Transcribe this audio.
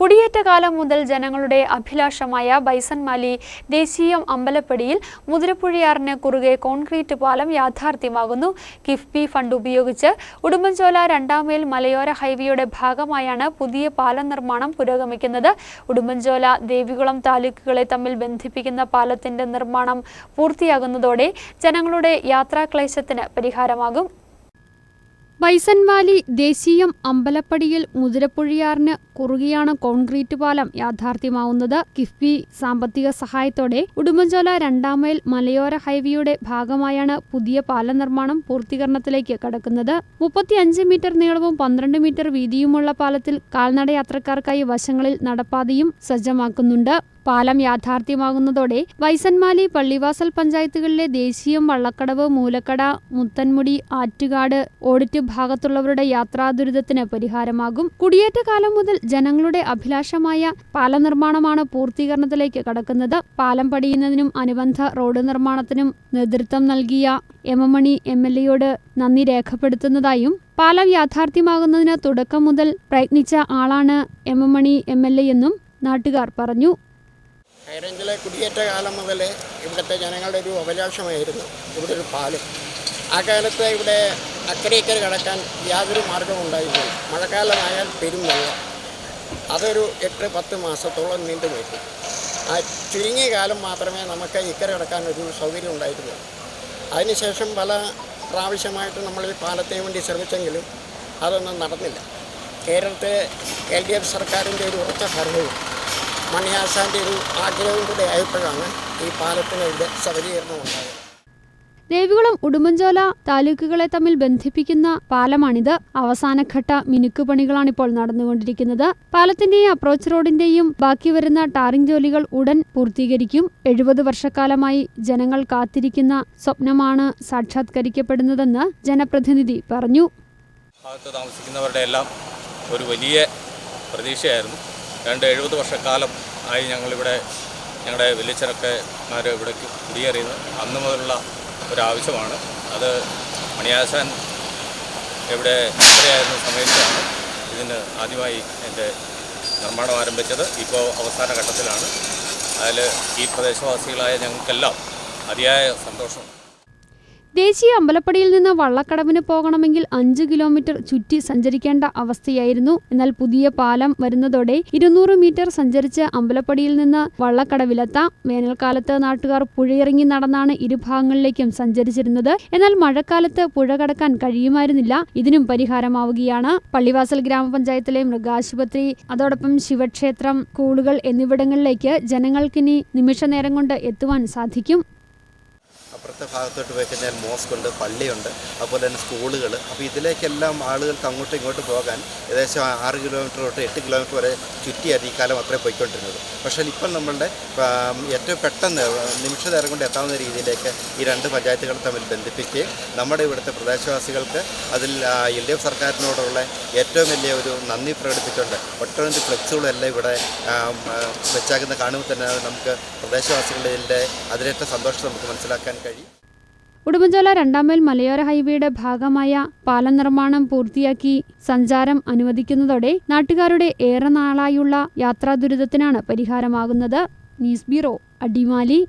കുടിയേറ്റ കാലം മുതൽ ജനങ്ങളുടെ അഭിലാഷമായ ബൈസൺമാലി ദേശീയം അമ്പലപ്പടിയിൽ മുതിരപ്പുഴയാറിന് കുറുകെ കോൺക്രീറ്റ് പാലം യാഥാർത്ഥ്യമാകുന്നു. കിഫ്ബി ഫണ്ട് ഉപയോഗിച്ച് ഉടുമ്പൻചോല രണ്ടാമേൽ മലയോര ഹൈവേയുടെ ഭാഗമായാണ് പുതിയ പാലം നിർമ്മാണം പുരോഗമിക്കുന്നത്. ഉടുമ്പൻചോല ദേവികുളം താലൂക്കുകളെ തമ്മിൽ ബന്ധിപ്പിക്കുന്ന പാലത്തിന്റെ നിർമ്മാണം പൂർത്തിയാകുന്നതോടെ ജനങ്ങളുടെ യാത്രാക്ലേശത്തിന് പരിഹാരമാകും. ബൈസൺവാലി ദേശീയം അമ്പലപ്പടിയിൽ മുതിരപ്പുഴയാറിന് കുറുകിയാണ് കോൺക്രീറ്റ് പാലം യാഥാർത്ഥ്യമാവുന്നത്. കിഫ്ബി സാമ്പത്തിക സഹായത്തോടെ ഉടുമ്പൻചോല രണ്ടാം മൈൽ മലയോര ഹൈവേയുടെ ഭാഗമായാണ് പുതിയ പാല നിർമ്മാണം പൂർത്തീകരണത്തിലേക്ക് കടക്കുന്നത്. മുപ്പത്തിയഞ്ച് മീറ്റർ നീളവും പന്ത്രണ്ട് മീറ്റർ വീതിയുമുള്ള പാലത്തിൽ കാൽനട യാത്രക്കാർക്കായി വശങ്ങളിൽ നടപ്പാതയും സജ്ജമാക്കുന്നുണ്ട്. പാലം യാഥാർത്ഥ്യമാകുന്നതോടെ വൈസൻമാലി പള്ളിവാസൽ പഞ്ചായത്തുകളിലെ ദേശീയം വള്ളക്കടവ് മൂലക്കട മുത്തൻമുടി ആറ്റുകാട് ഓഡിറ്റ് ഭാഗത്തുള്ളവരുടെ യാത്രാ ദുരിതത്തിന് പരിഹാരമാകും. കുടിയേറ്റ കാലം മുതൽ ജനങ്ങളുടെ അഭിലാഷമായ പാല നിർമ്മാണമാണ് പൂർത്തീകരണത്തിലേക്ക് കടക്കുന്നത്. പാലം പടിയുന്നതിനും അനുബന്ധ റോഡ് നിർമ്മാണത്തിനും നേതൃത്വം നൽകിയ M M Mani M L എയോട് നന്ദി രേഖപ്പെടുത്തുന്നതായും പാലം യാഥാർത്ഥ്യമാകുന്നതിന് തുടക്കം മുതൽ പ്രയത്നിച്ച ആളാണ് M M Mani M L A എന്നും നാട്ടുകാർ പറഞ്ഞു. ഹൈറേഞ്ചിലെ കുടിയേറ്റ കാലം മുതൽ ഇവിടുത്തെ ജനങ്ങളുടെ ഒരു അഭിലാഷമായിരുന്നു ഇവിടെ ഒരു പാലം. ആ കാലത്ത് ഇവിടെ അക്കരയ്ക്കര കടക്കാൻ യാതൊരു മാർഗവും ഉണ്ടായിരുന്നില്ല. മഴക്കാലമായാൽ പെരും വെള്ളം. അതൊരു എട്ട് പത്ത് മാസത്തോളം നീണ്ടു നിൽക്കും. ആ ചുരുങ്ങിയ കാലം മാത്രമേ നമുക്ക് ഇക്കര കടക്കാൻ ഒരു സൗകര്യം ഉണ്ടായിരുന്നുള്ളൂ. അതിനുശേഷം പല പ്രാവശ്യമായിട്ട് നമ്മൾ ഈ പാലത്തിന് വേണ്ടി ശ്രമിച്ചെങ്കിലും അതൊന്നും നടന്നില്ല. കേരളത്തെ എൽ ഡി എഫ് സർക്കാരിന്റെ ഒരു ഉറച്ച ഭരണവും മണിയാസാന്റെ ഒരു ആഗ്രഹവും കൂടെ ആയപ്പോഴാണ് ഈ പാലത്തിന് ഇവിടെ സബലീകരണം ഉണ്ടായത് ദേവികുളം ഉടുമ്പൻചോല താലൂക്കുകളെ തമ്മിൽ ബന്ധിപ്പിക്കുന്ന പാലമാണിത്. അവസാനഘട്ട മിനുക്കുപണികളാണിപ്പോൾ നടന്നുകൊണ്ടിരിക്കുന്നത്. പാലത്തിന്റെയും അപ്രോച്ച് റോഡിന്റെയും ബാക്കി വരുന്ന ടാറിംഗ് ജോലികൾ ഉടൻ പൂർത്തീകരിക്കും. എഴുപത് വർഷക്കാലമായി ജനങ്ങൾ കാത്തിരിക്കുന്ന സ്വപ്നമാണ് സാക്ഷാത്കരിക്കപ്പെടുന്നതെന്ന് ജനപ്രതിനിധി പറഞ്ഞു. ഭാഗത്ത് താമസിക്കുന്നവരുടെ എല്ലാം ഒരു വലിയ പ്രതീക്ഷയായിരുന്നു. രണ്ട് എഴുപത് വർഷക്കാലം ആയി ഞങ്ങളിവിടെ ഞങ്ങളുടെ വലിയച്ഛനൊക്കെ മാർ ഇവിടേക്ക് കുടിയേറിയത്. അന്ന് മുതലുള്ള ഒരാവശ്യമാണ്. അത് മണിയാസൻ ഇവിടെ യാത്രയായിരുന്ന സമയത്താണ് ഇതിന് ആദ്യമായി എന്റെ നിർമ്മാണം ആരംഭിച്ചത്. ഇപ്പോൾ അവസാന ഘട്ടത്തിലാണ്. അതിൽ ഈ പ്രദേശവാസികളായ ഞങ്ങൾക്കെല്ലാം അതിയായ സന്തോഷമുണ്ട് ദേശീയ അമ്പലപ്പടിയിൽ നിന്ന് വള്ളക്കടവിന് പോകണമെങ്കിൽ അഞ്ച് കിലോമീറ്റർ ചുറ്റി സഞ്ചരിക്കേണ്ട അവസ്ഥയായിരുന്നു. എന്നാൽ പുതിയ പാലം വരുന്നതോടെ ഇരുന്നൂറ് മീറ്റർ സഞ്ചരിച്ച് അമ്പലപ്പടിയിൽ നിന്ന് വള്ളക്കടവിലെത്താം. വേനൽക്കാലത്ത് നാട്ടുകാർ പുഴയിറങ്ങി നടന്നാണ് ഇരുഭാഗങ്ങളിലേക്കും സഞ്ചരിച്ചിരുന്നത്. എന്നാൽ മഴക്കാലത്ത് പുഴ കടക്കാൻ കഴിയുമായിരുന്നില്ല. ഇതിനും പരിഹാരമാവുകയാണ്. പള്ളിവാസൽ ഗ്രാമപഞ്ചായത്തിലെ മൃഗാശുപത്രി അതോടൊപ്പം ശിവക്ഷേത്രം സ്കൂളുകൾ എന്നിവിടങ്ങളിലേക്ക് ജനങ്ങൾക്കിനി നിമിഷനേരം കൊണ്ട് എത്തുവാൻ സാധിക്കും. അപ്പുറത്തെ ഭാഗത്തോട്ട് പോയി കഴിഞ്ഞാൽ മോസ്ക് ഉണ്ട് പള്ളിയുണ്ട് അതുപോലെ തന്നെ സ്കൂളുകൾ. അപ്പോൾ ഇതിലേക്കെല്ലാം ആളുകൾക്ക് അങ്ങോട്ടും ഇങ്ങോട്ടും പോകാൻ ഏകദേശം ആറ് കിലോമീറ്റർ തൊട്ട് എട്ട് കിലോമീറ്റർ വരെ ചുറ്റിയായിരുന്നു ഈ കാലം അത്രയും പോയിക്കൊണ്ടിരുന്നത്. പക്ഷേ ഇപ്പം നമ്മളുടെ ഏറ്റവും പെട്ടെന്ന് നിമിഷ നേരം കൊണ്ട് എത്താവുന്ന രീതിയിലേക്ക് ഈ രണ്ട് പഞ്ചായത്തുകൾ തമ്മിൽ ബന്ധിപ്പിക്കുകയും നമ്മുടെ ഇവിടുത്തെ പ്രദേശവാസികൾക്ക് അതിൽ എൽ ഡി എഫ് സർക്കാരിനോടുള്ള ഏറ്റവും വലിയ ഒരു നന്ദി പ്രകടിപ്പിച്ചുകൊണ്ട് ഒട്ടനവധി ഫ്ലെക്സുകളെല്ലാം ഇവിടെ വെച്ചാക്കുന്ന കാണുമ്പോൾ തന്നെ നമുക്ക് പ്രദേശവാസികളുടെ അതിലേറ്റ സന്തോഷം നമുക്ക് മനസ്സിലാക്കാൻ ഉടുമ്പൻചോല രണ്ടാമേൽ മലയോര ഹൈവേയുടെ ഭാഗമായ പാലം നിർമ്മാണം പൂർത്തിയാക്കി സഞ്ചാരം അനുവദിക്കുന്നതോടെ നാട്ടുകാരുടെ ഏറെ നാളായുള്ള യാത്രാ ദുരിതത്തിനാണ് പരിഹാരമാകുന്നത്. News bureau Adimali.